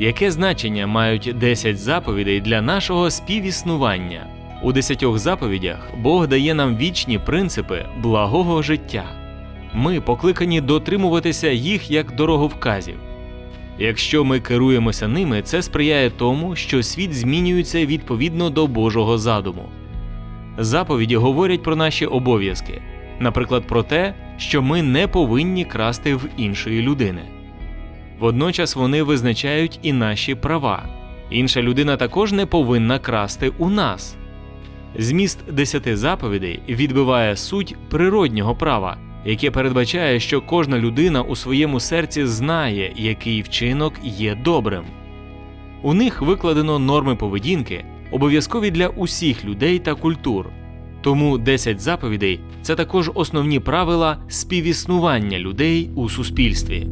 Яке значення мають 10 заповідей для нашого співіснування? У десятьох заповідях Бог дає нам вічні принципи благого життя. Ми покликані дотримуватися їх як дороговказів. Якщо ми керуємося ними, це сприяє тому, що світ змінюється відповідно до Божого задуму. Заповіді говорять про наші обов'язки, наприклад, про те, що ми не повинні красти в іншої людини. Водночас вони визначають і наші права. Інша людина також не повинна красти у нас. Зміст десяти заповідей відбиває суть природнього права, яке передбачає, що кожна людина у своєму серці знає, який вчинок є добрим. У них викладено норми поведінки, обов'язкові для усіх людей та культур. Тому 10 заповідей це також основні правила співіснування людей у суспільстві.